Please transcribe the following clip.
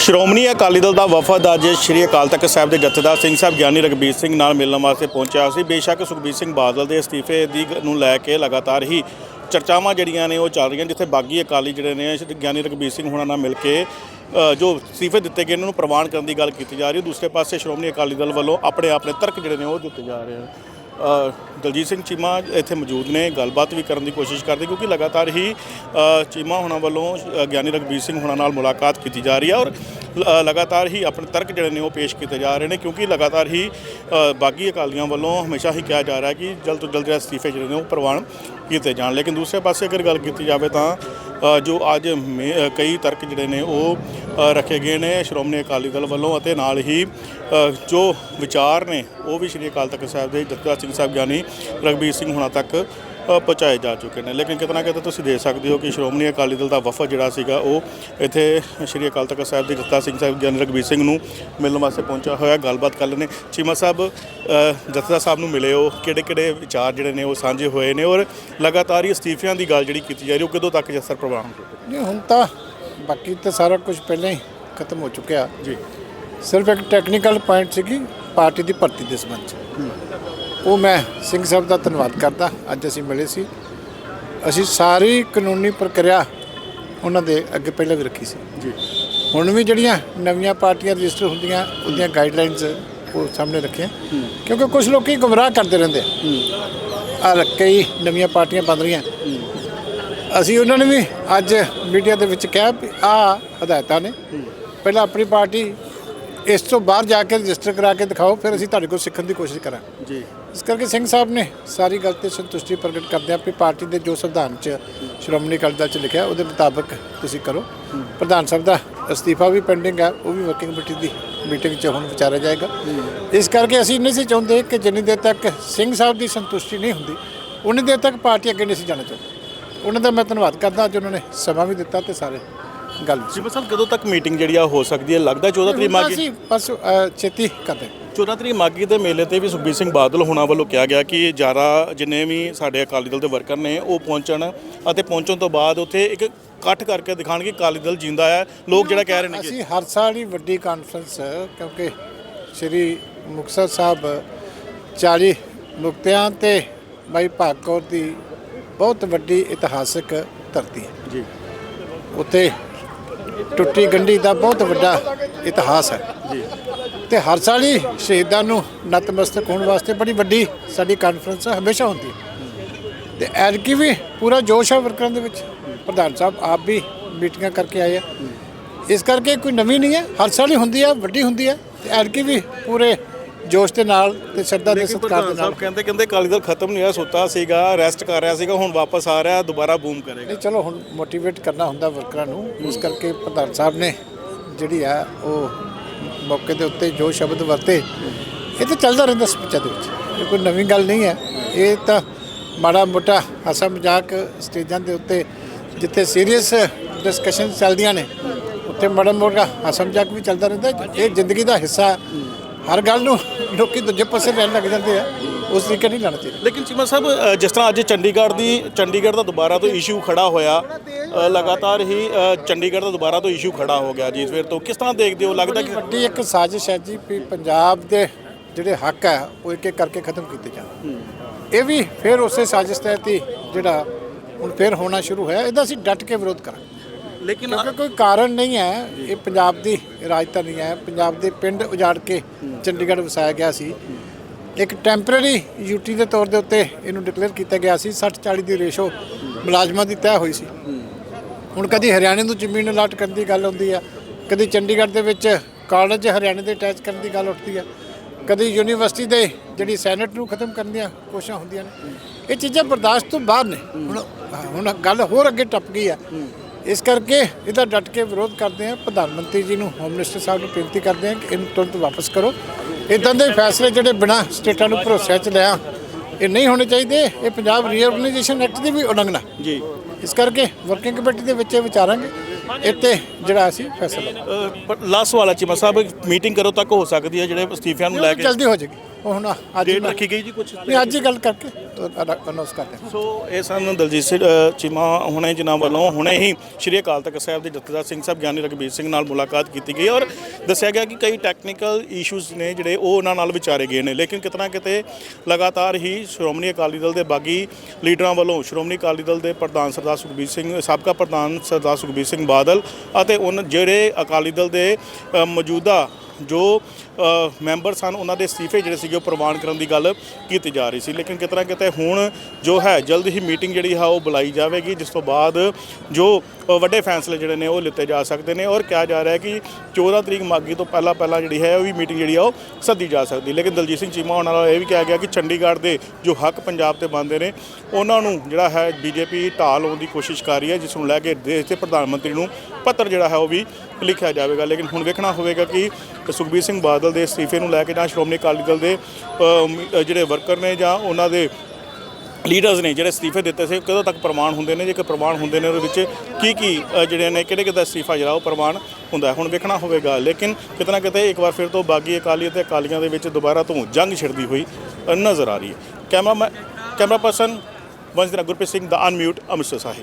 ਸ਼੍ਰੋਮਣੀ ਅਕਾਲੀ ਦਲ ਦਾ ਵਫਦ ਅੱਜ ਸ਼੍ਰੀ ਅਕਾਲ ਤਖਤ ਸਾਹਿਬ ਦੇ ਜਥੇਦਾਰ ਸਿੰਘ ਸਾਹਿਬ ਗਿਆਨੀ ਰਗਬੀਰ ਸਿੰਘ ਨਾਲ ਮਿਲਣ ਵਾਸਤੇ ਪਹੁੰਚਿਆ ਸੀ। ਬੇਸ਼ੱਕ ਸੁਖਬੀਰ ਸਿੰਘ ਬਾਦਲ ਦੇ ਅਸਤੀਫੇ ਦੀ ਨੂੰ ਲੈ ਕੇ ਲਗਾਤਾਰ ਹੀ ਚਰਚਾਵਾਂ ਜਿਹੜੀਆਂ ਨੇ ਉਹ ਚੱਲ ਰਹੀਆਂ ਜਿੱਥੇ ਬਾਗੀ ਅਕਾਲੀ ਜਿਹੜੇ ਨੇ, ਸ਼੍ਰੀ ਗਿਆਨੀ ਰਗਬੀਰ ਸਿੰਘ ਹੁਣਾਂ ਨਾਲ ਮਿਲ ਕੇ ਜੋ ਅਸਤੀਫੇ ਦਿੱਤੇ ਗਏ ਇਹਨਾਂ ਨੂੰ ਪ੍ਰਵਾਨ ਕਰਨ ਦੀ ਗੱਲ ਕੀਤੀ ਜਾ ਰਹੀ ਹੈ। ਦੂਸਰੇ ਪਾਸੇ ਸ਼੍ਰੋਮਣੀ ਅਕਾਲੀ ਦਲ ਵੱਲੋਂ ਆਪਣੇ ਆਪਣੇ ਤਰਕ ਜਿਹੜੇ ਨੇ ਉਹ ਦਿੱਤੇ ਜਾ ਰਹੇ ਹਨ। ਦਲਜੀਤ ਸਿੰਘ ਚੀਮਾ ਇੱਥੇ ਮੌਜੂਦ ਨੇ, ਗੱਲਬਾਤ ਵੀ ਕਰਨ ਦੀ ਕੋਸ਼ਿਸ਼ ਕਰਦੇ ਕਿਉਂਕਿ ਲਗਾਤਾਰ ਹੀ ਚੀਮਾ ਹੋਣਾ ਵੱਲੋਂ ਗਿਆਨੀ ਰਗਬੀਰ ਸਿੰਘ ਹੋਣਾ ਨਾਲ ਮੁਲਾਕਾਤ ਕੀਤੀ ਜਾ ਰਹੀ ਹੈ ਔਰ ਲਗਾਤਾਰ ਹੀ ਆਪਣੇ ਤਰਕ ਜਿਹੜੇ ਨੇ ਉਹ ਪੇਸ਼ ਕੀਤੇ ਜਾ ਰਹੇ ਨੇ ਕਿਉਂਕਿ ਲਗਾਤਾਰ ਹੀ ਅ, ਬਾਗੀ ਅਕਾਲੀਆਂ ਵੱਲੋਂ ਹਮੇਸ਼ਾ ਹੀ ਕਿਹਾ ਜਾ ਰਿਹਾ ਕਿ ਜਲਦ ਤੋਂ ਜਲਦ ਜਿਹੜੇ ਅਸਤੀਫੇ ਜਿਹੜੇ ਨੇ ਉਹ ਪ੍ਰਵਾਨ ਕੀਤੇ ਜਾਣ। ਲੇਕਿਨ ਦੂਸਰੇ ਪਾਸੇ ਅਗਰ ਗੱਲ ਕੀਤੀ ਜਾਵੇ ਤਾਂ ਜੋ ਅੱਜ ਮੇ- ਕਈ ਤਰਕ ਜਿਹੜੇ ਨੇ ਉਹ ਰੱਖੇ ਗਏ ਨੇ ਸ਼੍ਰੋਮਣੀ ਅਕਾਲੀ ਦਲ ਵੱਲੋਂ ਅਤੇ ਨਾਲ ਹੀ ਜੋ ਵਿਚਾਰ ਨੇ ਉਹ ਵੀ ਸ਼੍ਰੀ ਅਕਾਲ ਤਖਤ ਸਾਹਿਬ ਦੇ ਜਥੇਦਾਰ ਸਿੰਘ ਸਾਹਿਬ ਗਿਆਨੀ ਰਗਬੀਰ ਸਿੰਘ ਹੋਣਾ ਤੱਕ ਪਹੁੰਚਾਏ ਜਾ ਚੁੱਕੇ ਨੇ। ਲੇਕਿਨ ਕਿਤਨਾ ਕਿਤੇ ਤੁਸੀਂ ਦੇਖ ਸਕਦੇ ਹੋ ਕਿ ਸ਼੍ਰੋਮਣੀ ਅਕਾਲੀ ਦਲ ਦਾ ਵਫਦ ਜਿਹੜਾ ਸੀਗਾ ਉਹ ਇੱਥੇ ਸ਼੍ਰੀ ਅਕਾਲ ਤਖਤ ਸਾਹਿਬ ਦੇ ਜਥੇਦਾਰ ਸਿੰਘ ਸਾਹਿਬ ਗਿਆਨੀ ਰਗਬੀਰ ਸਿੰਘ ਨੂੰ ਮਿਲਣ ਵਾਸਤੇ ਪਹੁੰਚਿਆ ਹੋਇਆ। ਗੱਲਬਾਤ ਕਰ ਲੈਣੇ ਚੀਮਾ ਸਾਹਿਬ ਜਥੇਦਾਰ ਸਾਹਿਬ ਨੂੰ ਮਿਲੇ ਹੋ। ਕਿਹੜੇ ਕਿਹੜੇ ਵਿਚਾਰ ਜਿਹੜੇ ਨੇ ਉਹ ਸਾਂਝੇ ਹੋਏ ਨੇ ਔਰ ਲਗਾਤਾਰ ਹੀ ਅਸਤੀਫਿਆਂ ਦੀ ਗੱਲ ਜਿਹੜੀ ਕੀਤੀ ਜਾ ਰਹੀ ਉਹ ਕਦੋਂ ਤੱਕ ਜਸਰ ਹੋ ਨਹੀਂ ਹੁਣ ਤਾਂ ਬਾਕੀ ਤਾਂ ਸਾਰਾ ਕੁਝ ਪਹਿਲਾਂ ਹੀ ਖਤਮ ਹੋ ਚੁੱਕਿਆ। ਜੀ। ਸਿਰਫ ਇੱਕ ਟੈਕਨੀਕਲ ਪੁਆਇੰਟ ਸੀਗੀ ਪਾਰਟੀ ਦੀ ਭਰਤੀ ਦੇ ਸੰਬੰਧ 'ਚ। ਉਹ ਮੈਂ ਸਿੰਘ ਸਾਹਿਬ ਦਾ ਧੰਨਵਾਦ ਕਰਦਾ ਅੱਜ ਅਸੀਂ ਮਿਲੇ ਸੀ। ਅਸੀਂ ਸਾਰੀ ਕਾਨੂੰਨੀ ਪ੍ਰਕਿਰਿਆ ਉਹਨਾਂ ਦੇ ਅੱਗੇ ਪਹਿਲਾਂ ਵੀ ਰੱਖੀ ਸੀ। ਜੀ। ਹੁਣ ਵੀ ਜਿਹੜੀਆਂ ਨਵੀਆਂ ਪਾਰਟੀਆਂ ਰਜਿਸਟਰ ਹੁੰਦੀਆਂ ਉਹਦੀਆਂ ਗਾਈਡਲਾਈਨਸ ਉਹ ਸਾਹਮਣੇ ਰੱਖੀਆਂ। ਕਿਉਂਕਿ ਕੁਝ ਲੋਕੀ ਗੁੰਮਰਾਹ ਕਰਦੇ ਰਹਿੰਦੇ ਆ। ਕਈ ਨਵੀਆਂ ਪਾਰਟੀਆਂ ਬਣ ਰਹੀਆਂ। ਅਸੀਂ ਉਹਨਾਂ ਨੇ ਵੀ ਅੱਜ ਮੀਡੀਆ ਦੇ ਵਿੱਚ ਕਿਹਾ ਵੀ ਆ ਹਦਾਇਤਾਂ ਨੇ। ਪਹਿਲਾਂ ਆਪਣੀ ਪਾਰਟੀ ਇਸ ਤੋਂ ਬਾਹਰ ਜਾ ਕੇ ਰਜਿਸਟਰ ਕਰਾ ਕੇ ਦਿਖਾਓ ਫਿਰ ਅਸੀਂ ਤੁਹਾਡੇ ਕੋਲ ਸਿੱਖਣ ਦੀ ਕੋਸ਼ਿਸ਼ ਕਰਾਂਗੇ। ਜੀ। ਇਸ ਕਰਕੇ ਸਿੰਘ ਸਾਹਿਬ ਨੇ ਸਾਰੀ ਗੱਲ ਤੇ ਸੰਤੁਸ਼ਟੀ ਪ੍ਰਗਟ ਕਰਦਿਆਂ ਵੀ ਪਾਰਟੀ ਦੇ ਜੋ ਸੰਵਿਧਾਨ ਚ ਸ਼੍ਰੋਮਣੀ ਅਕਾਲੀ ਦਲ ਚ ਲਿਖਿਆ, ਉਹਦੇ ਮੁਤਾਬਕ ਤੁਸੀਂ ਕਰੋ। ਪ੍ਰਧਾਨ ਸਾਹਿਬ ਦਾ ਅਸਤੀਫਾ ਵੀ ਪੈਂਡਿੰਗ ਹੈ, ਉਹ ਵੀ ਵਰਕਿੰਗ ਕਮੇਟੀ ਦੀ ਮੀਟਿੰਗ 'ਚ ਹੁਣ ਵਿਚਾਰਿਆ ਜਾਏਗਾ। ਇਸ ਕਰਕੇ ਅਸੀਂ ਨਹੀਂ ਸੀ ਚਾਹੁੰਦੇ ਕਿ ਜਿੰਨੀ ਦੇਰ ਤੱਕ ਸਿੰਘ ਸਾਹਿਬ ਦੀ ਸੰਤੁਸ਼ਟੀ ਨਹੀਂ ਹੁੰਦੀ, ਉਨੀ ਦੇਰ ਤੱਕ ਪਾਰਟੀ ਅੱਗੇ ਨਹੀਂ ਸੀ ਜਾਣਾ ਚਾਹੁੰਦੀ। ਉਹਨਾਂ ਦਾ ਮੈਂ ਧੰਨਵਾਦ ਕਰਦਾ, ਅੱਜ ਉਹਨਾਂ ਨੇ ਸਮਾਂ ਵੀ ਦਿੱਤਾ ਤੇ ਸਾਰੇ ਗੱਲ ਜੀ ਬਸ ਕਦੋਂ ਤੱਕ ਮੀਟਿੰਗ ਜਿਹੜੀ ਆ ਹੋ ਸਕਦੀ ਹੈ? ਲੱਗਦਾ 14 ਤਰੀਕ ਮਾਗੀ ਅਸੀਂ ਬਸ ਅ, ਛੇਤੀ ਕਰਦੇ। 14 ਤਰੀਕ ਮਾਗੀ ਦੇ ਮੇਲੇ ਤੇ ਵੀ ਸੁਖਬੀਰ ਸਿੰਘ ਬਾਦਲ ਹੋਣਾ ਵੱਲੋਂ ਕਿਹਾ ਗਿਆ ਕਿ ਜ਼ਿਆਦਾ ਜਿੰਨੇ ਵੀ ਸਾਡੇ ਅਕਾਲੀ ਦਲ ਦੇ ਵਰਕਰ ਨੇ ਉਹ ਪਹੁੰਚਣ ਅਤੇ ਪਹੁੰਚਣ ਤੋਂ ਬਾਅਦ ਉੱਥੇ ਇੱਕ ਇਕੱਠ ਕਰਕੇ ਦਿਖਾਣ ਕਿ ਅਕਾਲੀ ਦਲ ਜਿੰਦਾ ਹੈ। ਲੋਕ ਜਿਹੜਾ ਕਹਿ ਰਹੇ ਨੇ ਕਿ ਅਸੀਂ ਹਰ ਸਾਲ ਹੀ ਵੱਡੀ ਕਾਨਫਰੰਸ ਕਿਉਂਕਿ ਸ੍ਰੀ ਮੁਕਤਸਰ ਸਾਹਿਬ 40 ਮੁਕਤਿਆਂ ਤੇ ਬਾਈ ਭਾਗੌਰ ਦੀ ਬਹੁਤ ਵੱਡੀ ਇਤਿਹਾਸਕ ਧਰਤੀ ਹੈ। ਜੀ। ਉੱਥੇ ਟੁੱਟੀ ਗੰਢੀ ਦਾ ਬਹੁਤ ਵੱਡਾ ਇਤਿਹਾਸ ਹੈ। ਜੀ। ਤੇ ਹਰ ਸਾਲ ਹੀ ਸ਼ਹੀਦਾਂ ਨੂੰ ਨਤਮਸਤਕ ਹੋਣ ਵਾਸਤੇ ਬੜੀ ਵੱਡੀ ਸਾਡੀ ਕਾਨਫਰੰਸ ਹਮੇਸ਼ਾ ਹੁੰਦੀ ਹੈ। ਤੇ ਐਤਕੀ ਵੀ ਪੂਰਾ ਜੋਸ਼ ਹੈ ਵਰਕਰਾਂ ਦੇ ਵਿੱਚ। ਪ੍ਰਧਾਨ ਸਾਹਿਬ ਆਪ ਵੀ ਮੀਟਿੰਗਾਂ ਕਰਕੇ ਆਏ ਆ। ਇਸ ਕਰਕੇ ਕੋਈ ਨਵੀਂ ਨਹੀਂ ਹੈ। ਹਰ ਸਾਲ ਹੀ ਹੁੰਦੀ ਹੈ ਵੱਡੀ ਹੁੰਦੀ ਹੈ ਤੇ ਐਤਕੀ ਵੀ ਪੂਰੇ ਜੋਸ਼ ਦੇ ਨਾਲ ਤੇ ਸ਼ਰਧਾ ਦੇ ਸਤਿਕਾਰ ਦੇ ਨਾਲ। ਕਹਿੰਦੇ ਕਹਿੰਦੇ ਅਕਾਲੀ ਦਲ ਖਤਮ ਨਹੀਂ ਹੋਇਆ ਸੁੱਤਾ ਸੀਗਾ ਰੈਸਟ ਕਰ ਰਿਹਾ ਸੀਗਾ ਹੁਣ ਵਾਪਸ ਆ ਰਿਹਾ ਦੁਬਾਰਾ ਬੂਮ ਕਰੇਗਾ। ਨਹੀਂ ਚਲੋ ਹੁਣ ਮੋਟੀਵੇਟ ਕਰਨਾ ਹੁੰਦਾ ਵਰਕਰਾਂ ਨੂੰ। ਇਸ ਕਰਕੇ ਪ੍ਰਧਾਨ ਸਾਹਿਬ ਨੇ ਜਿਹੜੀ ਆ ਉਹ ਮੌਕੇ ਦੇ ਉੱਤੇ ਜੋ ਸ਼ਬਦ ਵਰਤੇ ਇਹ ਤਾਂ ਚੱਲਦਾ ਰਹਿੰਦਾ ਸਪੀਚਾਂ ਦੇ ਵਿੱਚ। ਇਹ ਕੋਈ ਨਵੀਂ ਗੱਲ ਨਹੀਂ ਹੈ। ਇਹ ਤਾਂ ਮਾੜਾ ਮੋਟਾ ਹਾਸਾ ਮਜ਼ਾਕ ਸਟੇਜਾਂ ਦੇ ਉੱਤੇ ਜਿੱਥੇ ਸੀਰੀਅਸ ਡਿਸਕਸ਼ਨ ਚੱਲਦੀਆਂ ਨੇ ਉੱਥੇ ਮਾੜਾ ਮੋਟਾ ਹਾਸਾ ਮਜ਼ਾਕ ਵੀ ਚੱਲਦਾ ਰਹਿੰਦਾ। ਇਹ ਜ਼ਿੰਦਗੀ ਦਾ ਹਿੱਸਾ ਹੈ। ਹਰ ਗੱਲ ਨੂੰ ਲੋਕੀ ਦੂਜੇ ਪਾਸੇ ਲੈਣ ਲੱਗ ਜਾਂਦੇ ਆ ਉਸ ਤਰੀਕੇ ਨਹੀਂ ਲੈਣਾ ਚਾਹੀਦਾ। ਲੇਕਿਨ ਚੀਮਾ ਸਾਹਿਬ ਅ, ਜਿਸ ਤਰ੍ਹਾਂ ਅੱਜ ਚੰਡੀਗੜ੍ਹ ਦੀ ਚੰਡੀਗੜ੍ਹ ਦਾ ਦੁਬਾਰਾ ਤੋਂ ਇਸ਼ੂ ਖੜਾ ਹੋਇਆ ਅ, ਲਗਾਤਾਰ ਹੀ ਅ, ਚੰਡੀਗੜ੍ਹ ਦਾ ਦੁਬਾਰਾ ਤੋਂ ਇਸ਼ੂ ਖੜਾ ਹੋ ਗਿਆ ਜੀ ਫਿਰ ਤੋਂ। ਕਿਸ ਤਰ੍ਹਾਂ ਦੇਖਦੇ ਹੋ ਲੱਗਦਾ ਕਿ ਵੱਡੀ ਇੱਕ ਸਾਜ਼ਿਸ਼ ਹੈ ਜੀ ਵੀ ਪੰਜਾਬ ਦੇ ਜਿਹੜੇ ਹੱਕ ਹੈ ਉਹ ਇੱਕ ਇੱਕ ਕਰਕੇ ਖਤਮ ਕੀਤੇ ਜਾਣ। ਇਹ ਵੀ ਫਿਰ ਉਸੇ ਸਾਜ਼ਿਸ਼ ਤਹਿਤ ਹੀ ਜਿਹੜਾ ਹੁਣ ਫਿਰ ਹੋਣਾ ਸ਼ੁਰੂ ਹੋਇਆ ਇਹਦਾ ਅਸੀਂ ਡਟ ਕੇ ਵਿਰੋਧ ਕਰਾਂਗੇ। ਲੇਕਿਨ ਕਿਉਂਕਿ ਕੋਈ ਕਾਰਨ ਨਹੀਂ ਹੈ, ਇਹ ਪੰਜਾਬ ਦੀ ਰਾਜਧਾਨੀ ਹੈ, ਪੰਜਾਬ ਦੇ ਪਿੰਡ ਉਜਾੜ ਕੇ ਚੰਡੀਗੜ੍ਹ ਵਸਾਇਆ ਗਿਆ ਸੀ। ਇੱਕ ਟੈਂਪਰੇਰੀ ਯੂਟੀ ਦੇ ਤੌਰ ਦੇ ਉੱਤੇ ਇਹਨੂੰ ਡਿਕਲੇਅਰ ਕੀਤਾ ਗਿਆ ਸੀ 60 40 ਦੀ ਰੇਸ਼ੋ ਮੁਲਾਜ਼ਮਾਂ ਦੀ ਤੈਅ ਹੋਈ ਸੀ। ਹੁਣ ਕਦੀ ਹਰਿਆਣੇ ਨੂੰ ਜ਼ਮੀਨ ਅਲਾਟ ਕਰਨ ਦੀ ਗੱਲ ਹੁੰਦੀ ਆ, ਕਦੀ ਚੰਡੀਗੜ੍ਹ ਦੇ ਵਿੱਚ ਕਾਲਜ ਹਰਿਆਣੇ ਦੇ ਅਟੈਚ ਕਰਨ ਦੀ ਗੱਲ ਉੱਠਦੀ ਆ, ਕਦੀ ਯੂਨੀਵਰਸਿਟੀ ਦੇ ਜਿਹੜੀ ਸੈਨੇਟ ਨੂੰ ਖਤਮ ਕਰਨ ਦੀਆਂ ਕੋਸ਼ਿਸ਼ਾਂ ਹੁੰਦੀਆਂ ਨੇ। ਇਹ ਚੀਜ਼ਾਂ ਬਰਦਾਸ਼ਤ ਤੋਂ ਬਾਹਰ ਨੇ। ਹੁਣ ਹੁਣ ਗੱਲ ਹੋਰ ਅੱਗੇ ਟੱਪ ਗਈ ਆ। ਇਸ ਕਰਕੇ ਇਹਦਾ ਡਟ ਕੇ ਵਿਰੋਧ ਕਰਦੇ ਆ ਪ੍ਰਧਾਨ ਮੰਤਰੀ ਜੀ ਨੂੰ ਹੋਮ ਮਿਨਿਸਟਰ ਸਾਹਿਬ ਨੂੰ ਬੇਨਤੀ ਕਰਦੇ ਆ ਕਿ ਇਹਨੂੰ ਤੁਰੰਤ ਵਾਪਸ ਕਰੋ। ਇਦਾਂ ਦੇ ਫੈਸਲੇ ਜਿਹੜੇ ਬਿਨਾਂ ਸਟੇਟਾਂ ਨੂੰ ਭਰੋਸੇ 'ਚ ਲਿਆ ਇਹ ਨਹੀਂ ਹੋਣੇ ਚਾਹੀਦੇ। ਇਹ ਪੰਜਾਬ ਰੀਆਰਗਨਾਈਜੇਸ਼ਨ ਐਕਟ ਦੀ ਵੀ ਉਲੰਘਣਾ। ਜੀ। ਇਸ ਕਰਕੇ ਵਰਕਿੰਗ ਕਮੇਟੀ ਦੇ ਵਿੱਚ ਇਹ ਵਿਚਾਰਾਂਗੇ। ਇੱਥੇ ਜਿਹੜਾ ਅਸੀਂ ਫੈਸਲਾ। ਲਾਸਟ ਵਾਲਾ ਚੀਮਾ ਸਾਹਿਬ ਮੀਟਿੰਗ ਕਰੋ ਤੱਕ ਹੋ ਸਕਦੀ ਹੈ ਜਿਹੜੇ ਅਸਤੀਫਿਆਂ ਨੂੰ ਲੈ ਕੇ? ਜਲਦੀ ਹੋ ਜਾਏਗੀ। ਉਹ ਹੁਣ ਅੱਜ ਡੇਟ ਰੱਖੀ ਗਈ ਜੀ ਕੁਝ ਨਹੀਂ ਅੱਜ ਹੀ ਗੱਲ ਕਰਕੇ ਅਨਾਉਂਸ ਕਰਦੇ ਹਾਂ ਸੋ ਇਹ ਸਨ ਦਲਜੀਤ ਸਿੰਘ ਚੀਮਾ ਹੁਣੇ ਜਿਨ੍ਹਾਂ ਵੱਲੋਂ ਹੁਣੇ ਹੀ ਸ਼੍ਰੀ ਅਕਾਲ ਤਖਤ ਸਾਹਿਬ ਦੇ ਜਥੇਦਾਰ ਸਿੰਘ ਸਾਹਿਬ ਗਿਆਨੀ ਰਘਬੀਰ ਸਿੰਘ ਨਾਲ ਮੁਲਾਕਾਤ ਕੀਤੀ ਗਈ ਔਰ ਦੱਸਿਆ ਗਿਆ ਕਿ ਕਈ ਟੈਕਨੀਕਲ ਇਸ਼ੂਜ਼ ਨੇ ਜਿਹੜੇ ਉਹ ਉਹਨਾਂ ਨਾਲ ਵਿਚਾਰੇ ਗਏ ਨੇ। ਲੇਕਿਨ ਕਿਤਨਾ ਕਿਤੇ ਲਗਾਤਾਰ ਹੀ ਸ਼੍ਰੋਮਣੀ ਅਕਾਲੀ ਦਲ ਦੇ ਬਾਗੀ ਲੀਡਰਾਂ ਵੱਲੋਂ ਸ਼੍ਰੋਮਣੀ ਅਕਾਲੀ ਦਲ ਦੇ ਪ੍ਰਧਾਨ ਸਰਦਾਰ ਸੁਖਬੀਰ ਸਿੰਘ ਸਾਬਕਾ ਪ੍ਰਧਾਨ ਸਰਦਾਰ ਸੁਖਬੀਰ ਸਿੰਘ ਬਾਦਲ ਅਤੇ ਉਹਨਾਂ ਜਿਹੜੇ ਅਕਾਲੀ ਦਲ ਦੇ ਮੌਜੂਦਾ ਜੋ ਮੈਂਬਰ ਸਨ, ਉਹਨਾਂ ਦੇ ਅਸਤੀਫੇ ਜਿਹੜੇ ਸੀਗੇ ਉਹ ਪ੍ਰਵਾਨ ਕਰਨ ਦੀ ਗੱਲ ਕੀਤੀ ਜਾ ਰਹੀ ਸੀ। ਲੇਕਿਨ ਕਿਤਨਾ ਕਿਤੇ ਹੁਣ ਜੋ ਹੈ, ਜਲਦ ਹੀ ਮੀਟਿੰਗ ਜਿਹੜੀ ਹੈ, ਉਹ ਬੁਲਾਈ ਜਾਵੇਗੀ, ਜਿਸ ਤੋਂ ਬਾਅਦ ਜੋ ਵੱਡੇ ਫੈਸਲੇ ਜਿਹੜੇ ਨੇ, ਉਹ ਲਿੱਤੇ ਜਾ ਸਕਦੇ ਨੇ ਔਰ ਕਿਹਾ ਜਾ ਰਿਹਾ ਹੈ ਕਿ 14 ਤਰੀਕ ਮਾਗੀ ਤੋਂ ਪਹਿਲਾਂ ਪਹਿਲਾਂ ਜਿਹੜੀ ਹੈ, ਉਹ ਵੀ ਮੀਟਿੰਗ ਜਿਹੜੀ ਆ, ਉਹ ਸੱਦੀ ਜਾ ਸਕਦੀ। ਲੇਕਿਨ ਦਲਜੀਤ ਸਿੰਘ ਚੀਮਾ ਉਹਨਾਂ ਨਾਲ ਇਹ ਵੀ ਕਿਹਾ ਗਿਆ ਕਿ ਚੰਡੀਗੜ੍ਹ ਦੇ ਜੋ ਹੱਕ ਪੰਜਾਬ ਤੇ ਬੰਦੇ ਨੇ, ਉਹਨਾਂ ਨੂੰ ਜਿਹੜਾ ਹੈ, ਬੀਜੇਪੀ ਢਾਲ ਲਾਉਣ ਦੀ ਕੋਸ਼ਿਸ਼ ਕਰ ਰਹੀ ਹੈ, ਜਿਸ ਨੂੰ ਲੈ ਕੇ ਦੇਸ਼ ਦੇ ਪ੍ਰਧਾਨ ਮੰਤਰੀ ਨੂੰ ਪੱਤਰ ਜਿਹੜਾ ਹੈ, ਉਹ ਵੀ ਲਿਖਿਆ ਜਾਵੇਗਾ। ਲੇਕਿਨ ਹੁਣ ਵੇਖਣਾ ਹੋਵੇਗਾ ਕਿ ਸੁਖਬੀਰ ਸਿੰਘ ਬਾਦਲ ਦੇ ਅਸਤੀਫੇ ਨੂੰ ਲੈ ਕੇ ਜਾਂ ਸ਼੍ਰੋਮਣੀ ਅਕਾਲੀ ਦਲ ਦੇ ਜਿਹੜੇ ਵਰਕਰ ਨੇ ਜਾਂ ਉਹਨਾਂ ਦੇ ਲੀਡਰਸ ਨੇ ਜਿਹੜੇ ਅਸਤੀਫੇ ਦਿੱਤੇ ਸੀ ਉਹ ਕਦੋਂ ਤੱਕ ਪ੍ਰਮਾਣ ਹੁੰਦੇ ਨੇ? ਜੇਕਰ ਪ੍ਰਮਾਣ ਹੁੰਦੇ ਨੇ, ਉਹਦੇ ਵਿੱਚ ਕੀ ਕੀ ਜਿਹੜੇ ਨੇ, ਕਿਹੜੇ ਕਿਹਦਾ ਅਸਤੀਫਾ ਜਿਹੜਾ ਉਹ ਪ੍ਰਮਾਣ ਹੁੰਦਾ ਹੁਣ ਵੇਖਣਾ ਹੋਵੇਗਾ, ਲੇਕਿਨ ਕਿਤੇ ਨਾ ਕਿਤੇ ਇੱਕ ਵਾਰ ਫਿਰ ਤੋਂ ਬਾਗੀ ਅਕਾਲੀ ਅਤੇ ਅਕਾਲੀਆਂ ਦੇ ਵਿੱਚ ਦੁਬਾਰਾ ਤੋਂ ਜੰਗ ਛਿੜਦੀ ਹੋਈ ਨਜ਼ਰ ਆ ਰਹੀ ਹੈ। ਕੈਮਰਾ ਕੈਮਰਾ ਪਰਸਨ ਵੰਸ਼ਨਾ ਗੁਰਪ੍ਰੀਤ ਸਿੰਘ ਦਾ ਅਨਮਿਊਟ ਅੰਮ੍ਰਿਤਸਰ ਸਾਹਿਬ।